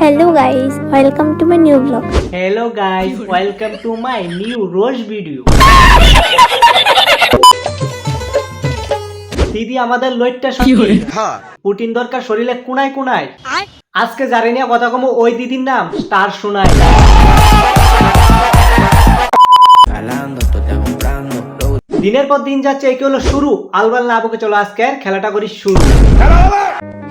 Hello guys, welcome to my new vlog. Hello guys welcome to my new rose video দিদি আমাদের লইটটা সত্যি। Putin দরকার শরীরে কুনায় কুনায়। আজকে জানি না কথা কমো ওই দিদির নাম স্টার শোনায় দিনের পর দিন যাচ্ছে একে হলো শুরু। আলবাল না আবুকে চলো আজকে খেলাটা করি শুরু।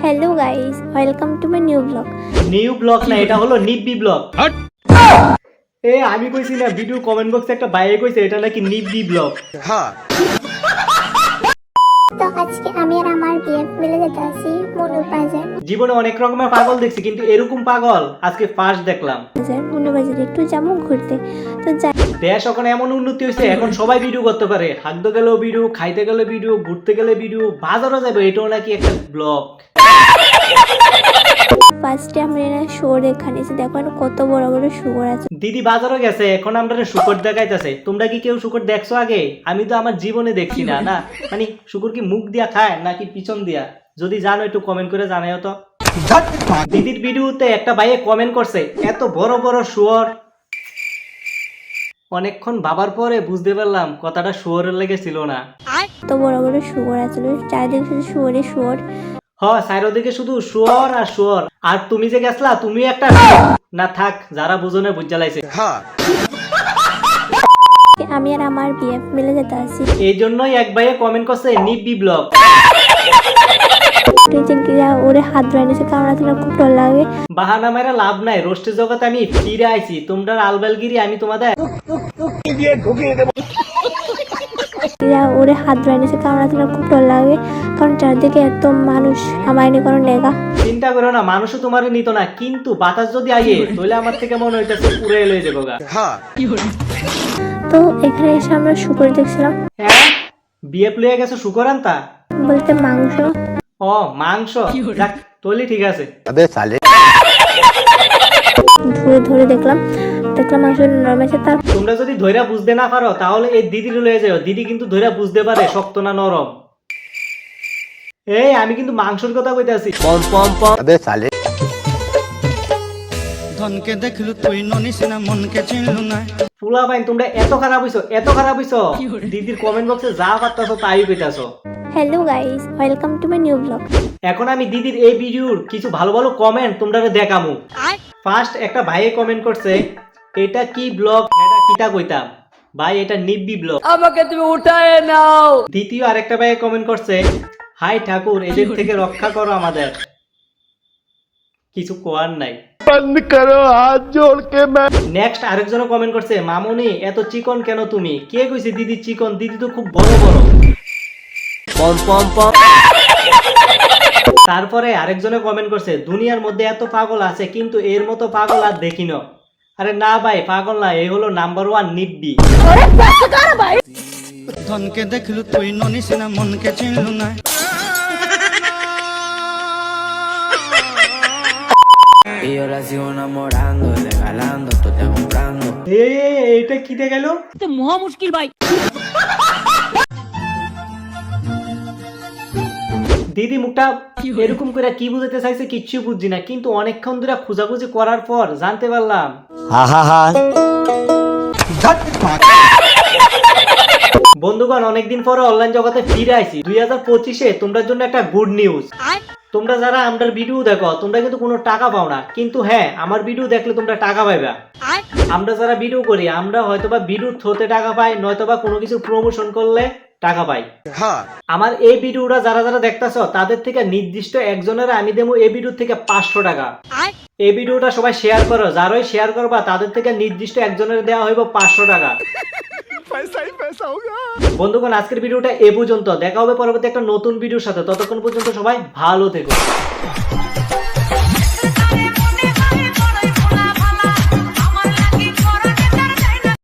Hello guys, welcome to my new vlog. New vlog না এটা হলো নিব্বি ব্লগ এ আমি কইছি না ভিডিও কমেন্ট বক্সে একটা বাইরে কইছে এটা নাকি নিব্বি ব্লগ হ্যাঁ। তো আজকে আমি আর আমার বিএফ মিলে যেতে আছি মনুর বাজার জীবনে অনেক রকমের পাগল দেখছি কিন্তু এরকম পাগল আজকে ফার্স্ট দেখলাম। একটু যাব ঘুরতে। তো যাই দেশ এখন এমন উন্নতি হয়েছে এখন সবাই ভিডিও করতে পারে। হাঁটতে গেলেও ভিডিও খাইতে গেলে ভিডিও ঘুরতে গেলে ভিডিও বাজারও যাবে এটাও নাকি একটা ব্লগ ফার্স্টে আমরা এরা শোর এখানে এসে দেখো কত বড় বড় শুয়োর আছে। দিদি বাজারও গেছে এখন আমরা শুকর দেখাইতেছে। তোমরা কি কেউ শুকর দেখছ আগে? আমি তো আমার জীবনে দেখছি না না? মানে শুকর কি মুখ দিয়া খায় নাকি পিছন দিয়া? যদি জানো একটু কমেন্ট করে জানাইও তো। দিদির ভিডিওতে একটা ভাইয়ে কমেন্ট করছে এত বড় বড় শুয়োর। অনেকক্ষণ ভাবার পরে বুঝতে পারলাম কথাটা শুয়োরের লেগে ছিল না। কত বড় বড় শুয়োর আছে চারিদিকে শুধু শুয়োরে শুয়োর। হ সাইরো দিকে শুধু শুয়োর আর শুয়োর। আর তুমি যে গেছলা তুমি একটা না থাক যারা বুঝনে বুঝা লাইছে আমি আর আমার বিএফ মিলে যেতে আছি এই জন্যই এক ভাইয়ে কমেন্ট করছে নিব্বি ব্লগ। গিয়া ওরে হাত ধরে কামড়া তোমার খুব ডর লাগে। বাহানা মেরা লাভ নাই রোস্টের জগতে আমি ফিরে আইছি। তোমরা আলবেলগিরি আমি তোমাদের গিয়া ওরে হাত ধরে নিয়েছে কামড়া তোমার খুব ডর লাগে। কারণ চারদিকে এত মানুষ কোনো নেগা। চিন্তা করো না মানুষও তোমার নিত না কিন্তু বাতাস যদি আইয়ে তাহলে আমার থেকে মনে হইতেছে উড়ে যাব গা। তো এখানে এসে আমরা শুকুর দেখছিলাম। হ্যাঁ? বিয়ে প্লেয়ে গেছে শুকর আনতা বলতে মাংস। ও মাংস। যাক তৈলি ঠিক আছে। আবে সালে। ধরে ধরে দেখলাম। দেখলাম মাংস নরম আছে তার তোমরা যদি ধৈরা বুঝতে না পারো তাহলে এই দিদির লয়ে যাও দিদি কিন্তু ধৈরা বুঝতে পারে শক্ত না নরম। এই আমি কিন্তু মাংসর কথা কইতাছি। পম পম পম। আবে sale. ধনকে দেখলু তুই ননিসিনা মনকে চিনলু না। ফুলা বাইন তোমরা এত খারাপ হইছো এত খারাপ হইছো। দিদির কমেন্ট বক্সে যা পারতাছো তাই কইতাছো hello guys welcome to my new vlog এখন আমি দিদির এই ভিডিওর কিছু ভালো ভালো কমেন্ট তোমরা দেখামু। ফার্স্ট একটা ভাইয়ে কমেন্ট করছে এটা কি ব্লগ এটা কিটা কইতাম? ভাই এটা নিব্বি ব্লগ আমাকে তুমি উঠায় নাও। দ্বিতীয় আরেকটা ভাইয়ে কমেন্ট করছে হাই ঠাকুর এদের থেকে রক্ষা করো আমাদের। কিছু কোয়ার নাই। নেক্সট আরেকজন কমেন্ট করছে মামুনি এত চিকন কেন তুমি? কে কইছে দিদি চিকন? দিদি তো খুব বড় বড়। Pom, pom, pom. তারপরে আরেকজনে কমেন্ট করছে দুনিয়ার মধ্যে এত পাগল আছে কিন্তু এর মতো পাগল আর দেখি না। আরে না ভাই পাগল না এই হলো নাম্বার ওয়ান নিব্বি। ধনকে দেখলু তুই ননিসিনা মনকে চিনলু না। La sigo enamorando, regalando, estoy comprando. এ এটা কি দিয়ে গেল? দিদি মুখটা এরকম করে কি বুঝাতে চাইছে কিচ্ছু বুঝছি না কিন্তু অনেকক্ষণ ধরে খোঁজাখুঁজি করার পর জানতে পারলাম. বন্ধুগণ অনেকদিন পরে অনলাইন জগতে ফিরে আইছি। দুই হাজার পঁচিশে তোমরা জন্য একটা গুড নিউজ তোমরা যারা আমার ভিডিও দেখো তোমরা কিন্তু কোনো টাকা পাও না। কিন্তু হ্যাঁ আমার ভিডিও দেখলে তোমরা টাকা পাইবা। আমরা যারা ভিডিও করি আমরা হয়তোবা ভিডিওর থ্রোতে টাকা পাই নয়তোবা কোনো কিছু প্রমোশন করলে টাকা পাই। আমার এই ভিডিওটা যারা যারা দেখতেছো তাদের থেকে নির্দিষ্ট একজনের আমি দেবো এই ভিডিও থেকে পাঁচশো টাকা। এই ভিডিওটা সবাই শেয়ার করো যারাই শেয়ার করবা তাদের থেকে নির্দিষ্ট একজনের দেওয়া হইব পাঁচশো টাকা। বন্ধুগণ, আজকের ভিডিওটা এ পর্যন্ত। দেখা হবে পরবর্তী একটা নতুন ভিডিওর সাথে। ততক্ষণ পর্যন্ত সবাই ভালো থেকো।